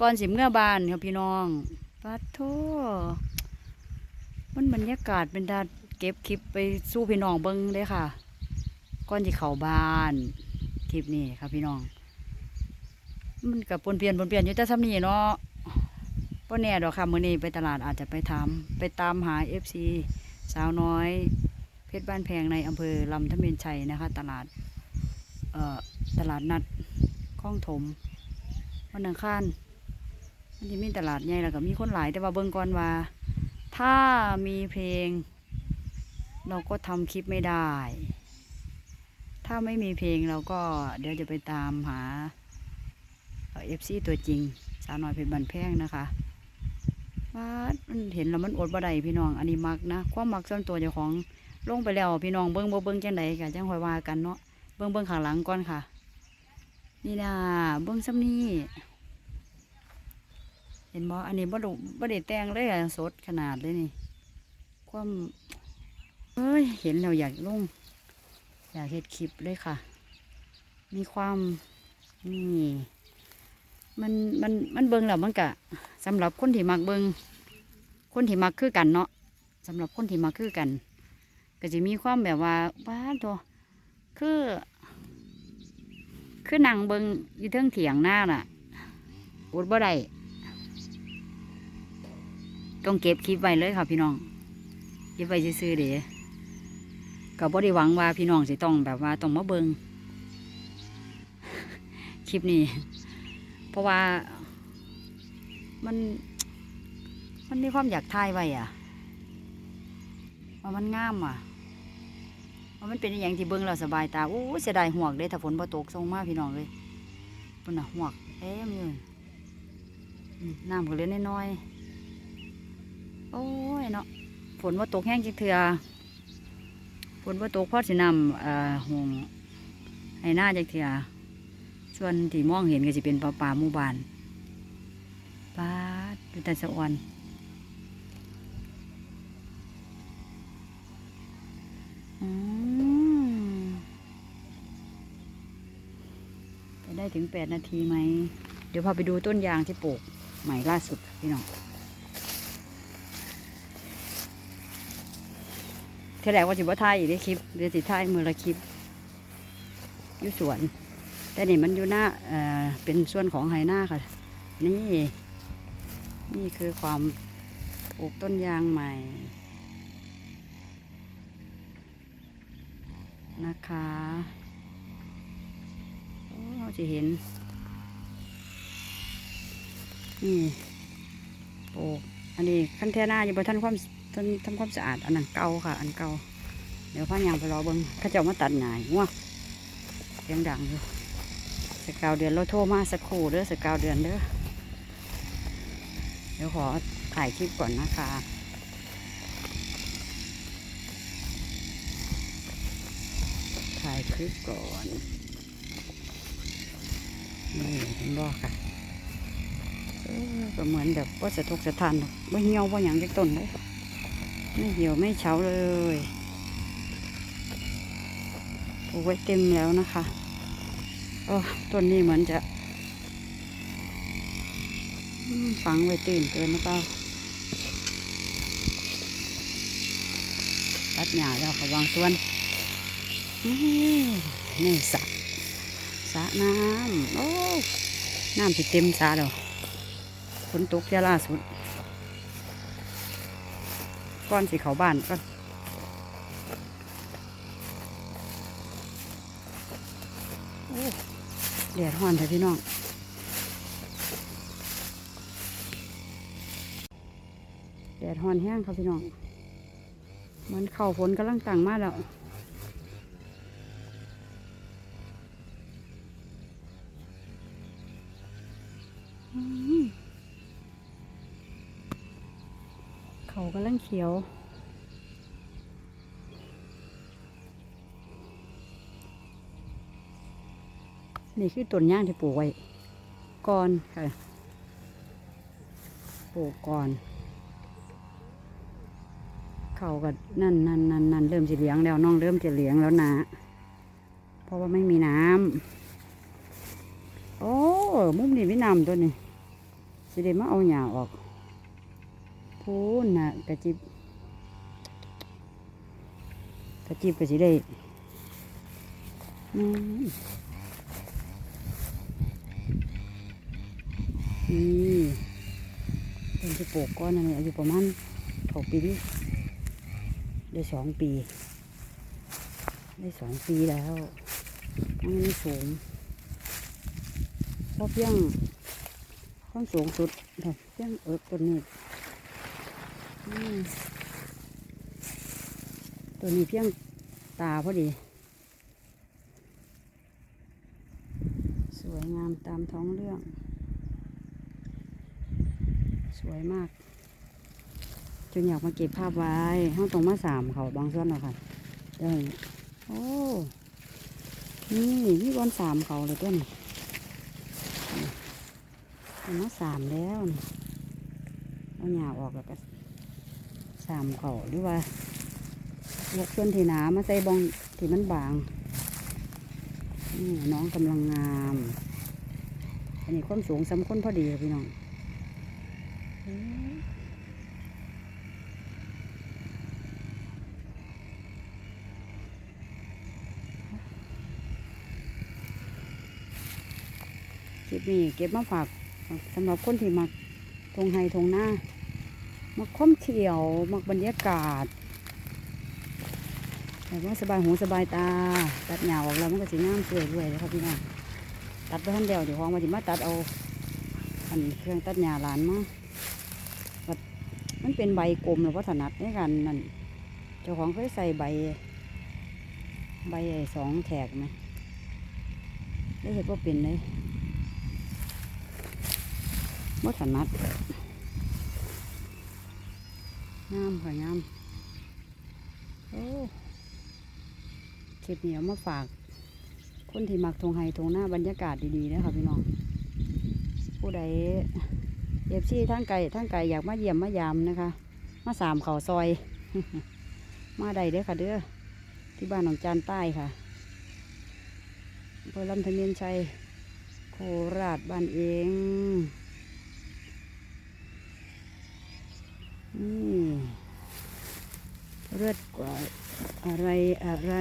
ก่อนสิเมื่อบานครับพี่น้องปัดโทมันบรรยากาศเป็นดาเก็บคลิปไปสู้พี่น้องเบิ้งเลยค่ะ ก่อนที่เขาบานคลิปนี้ครับพี่น้อง มันกับปนเปลี่ยนปนเปลี่ยนอยู่แต่ซ้ำนี้เนาะป้แน่ดอกค่ะมื้อนี้ไปตลาดอาจจะไปทำไปตามหา FC สาวน้อย เพชรบ้านแพงในอำเภอลำทะเมนชัยนะคะ ตลาดเอ่อตลาดนัดคลองถมวันอังคาร มันจะมีตลาดใหญ่แล้วก็มีคนหลายแต่ว่าเบิ่งก่อนว่า ถ้ามีเพลง เราก็ทำคลิปไม่ได้ ถ้าไม่มีเพลงเราก็เดี๋ยวจะไปตามหาเอฟซีตัวจริง สาวน้อยเพชรบันแพงนะคะว่ามันเห็นแล้วมันอดบ่ได้พี่น้องอันนี้มักนะความมักส่วนตัวเจ้าของลงไปแล้วพี่น้องเบิ้งบ่เบิ้งจังใดกันจังคอยว่ากันเนาะเบิ้งเบิ้งข้างหลังก่อนค่ะ นี่นะเบิ้งซ้ำนี่ เห็นบ่อันนี้บ่ดูบ่ได้แต่งเลยอะสดขนาดเลยนี่ ความเอ้ยเห็นแล้วอยากลงอยากเฮ็ดคลิปเลยค่ะ มีความนี่มันมันมันเบิ่งแล้วมันกะสำหรับคนที่มักเบิ่งคนที่มักคือกันเนาะสำหรับคนที่มักคือกัน ก็จะมีความแบบว่าบ้าตัวคือ คือนั่งเบิงอยู่เทิงเถียงหน้าน่ะอดบ่ได้ ต้องเก็บคลิปไว้เลยค่ะพี่น้องเก็บไว้ซื่อๆเดี๋ยวก็บ่ได้หวังว่าพี่น้องสิต้องแบบว่าต้องมาเบิงคลิปนี้ เพราะว่ามัน มันมีความอยากถ่ายไว้อะว่ามันงามอะว่ามันเป็นอย่างที่เบิ่งเราสบายตาโอ้เสียดายหวกเลยถ้าฝนบ่ตกส่งมากพี่น้องเลยปุ่นน่ะหวกเอยู่อืมน้ำก็เลือน้อย โอ้ยเนาะฝนบ่าตกแห้งจักเทื่อฝนบ่าตกพอสินำเอ่อหงให้หน้าจักเทื่อส่วนที่มองเห็นก็สิเป็นป่าป่าหมู่บ้านป้าดเป็นแต่สะออนอืมไปได้ถึงแปดนาทีไหม เดี๋ยวพาไปดูต้นยางที่ปลูกใหม่ล่าสุดพี่น้อง เท่าแรกว่าจิบว่าทายอีกได้คลิปเดี๋ยวสิทายมือละคลิปอยู่สวน แต่นี่มันอยู่หน้าเอ่อเป็นส่วนของไหหน้าค่ะ นี่ นี่คือความปลูกต้นยางใหม่ นะคะโอ้เราจะเห็น นี่โอ้อันนี้ขั้นแท่หน้าอยู่บนท่านความ ท่านทำความสะอาดอันนั้นเก่าค่ะ อันเก่าเดี๋ยวพายางไปรอเบิ้งข้าเจ้ามาตัดหน่ายง่วงเสียงดังอยู่สกาวเดือนเราโทรมาสักครู่เด้อสกาวเดือนเด้อเดี๋ยวขอถ่ายคลิปก่อนนะคะถ่ายคลิปก่อนนี่เห็นบ่ค่ะเออก็เหมือนแบบว่าสะทกสะทานหรอกไม่เหี่ยวว่าอย่างจากต้นเลย ไม่เหี่ยวไม่เฉาเลยปลูกไว้เต็มแล้วนะคะโอ้ต้นนี้เหมือนจะฝังไว้ตื่นเกินนะเปล่าตัดหญ้าแล้วเขวางส่วนนี่สระสระน้ำโอ้น้ำที่เต็มสระแล้วฝนตกเที่ยล่าสุด ก้อนสีเขาบานก็โอ้แดดฮ้อนเถอะพี่น้องแดดฮ้อนแห้งครับพี่น้องมันเข่าฝนกำลังตั้งมาแล้วากำลังเขียว นี่คือต้นย่างที่ปลูกไว้ก่อนค่ะ ปลูกก่อน เขาก็นั่นนั่นนั่นนั่นเริ่มจะเลี้ยงแล้วน้องเริ่มจะเลี้ยงแล้วนะ เพราะว่าไม่มีน้ำโอ้ มุมนี้มีน้ำตัวนี้สิได้มาเอาหญ้าออก พูนน่ะกระจิบกระจิบก็สิได้อืมนี่เป็นที่ปลูกก้อนอันนี้อายุประมาณเขาปีได้สองปี ได้สองปีแล้วมันไม่สูงเพราะเพียงความสูงสุดแบบเพียงเอิกตัวนี้ ตัวนี้เพียงตาพอดี สวยงามตามท้องเรื่อง สวยมาก จนอยากมาเก็บภาพไว้ห้องตรงมาสามเขาบางส่วนเนาะค่ะเดี๋ยนี้โอ้นี่มีบอลสามเขาเลยต้นเอามาสามแล้วนี่เอาหญ้าออกแล้วก็ สามเขาหรือว่าลกส่วนที่หนามาใส่บองที่มันบางนี่น้องกำลังงาม อันนี้ความสูงสำคัญพอดีพี่น้องเอ้ยคลิปนี้เก็บมาฝากสำหรับคนที่มักทงไฮทงหน้า มักความเขียว มักบรรยากาศแต่ว่าสบายหูสบายตา ตัดหญ้าออกแล้วมันก็สีงามสวยด้วยเลยครับพี่น้องตัดไปท่านเดียวเดี๋ยวของมาจิมาตัดเอาอันเครื่องตัดหญ้าหลานมาบัดมันเป็นใบกลมแล้วก็ถนัดในการนั่นเจ้าของเคยใส่ใบ ใบสองแถกไหมได้เห็นว่าเป็นเลยว่าถนัด งามค่ะงามโอ้คลิปนี้เอามาฝาก คนที่มักทงไฮทงหน้าบรรยากาศดีๆนะครับพี่น้อง ผู้ใดเอฟซีทั้งไก่ทั้งไก่อยากมาเยี่ยมมายามนะคะ มาสามเขาซอย มาใดเด้อค่ะเด้อที่บ้านหนองจานใต้ค่ะอำเภอลำธเมียนชัยโคราชบ้านเอง นี่เลือดกว่าอะไรอะไร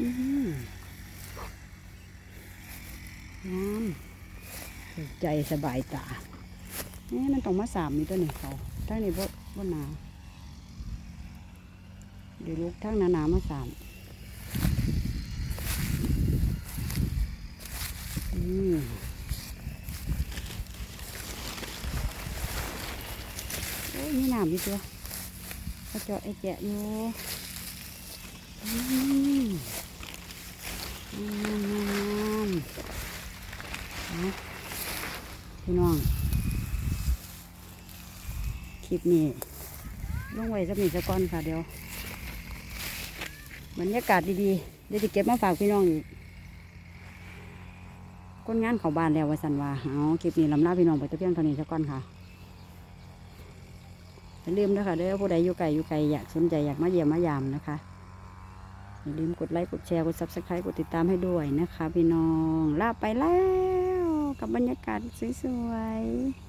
อืมงามถูกใจสบายตานี่มันต้องมาสามนี่ตัวนี้เขาถ้าในบ่บ่หนาเดี๋ยวลูกทั้งหนาหนามาสามอืม โอ้ยมีน้ำอีกตัวกระเจาะไอ้แจะอยู่พี่น้อง คลิปนี้ลงไว้สักหนึ่งสักก้อนค่ะเดี๋ยวบรรยากาศดีๆเดี๋ยวจะเก็บมาฝากพี่น้องอีกคนงานเขาบ้านแล้วว่าสันว่าเอาคลิปนี้ลำลาพี่น้องไปตัวเพียงเท่านี้สักก้อนค่ะ อย่าลืมนะคะเด้อผู้ใดอยู่ไกลอยู่ไกลอยากสนใจอยากมาเยี่ยมมายามนะคะอย่าลืมกดไลค์กดแชร์กดซับสไครต์กดติดตามให้ด้วยนะคะ พี่น้องลาไปแล้ว กับบรรยากาศสวยๆ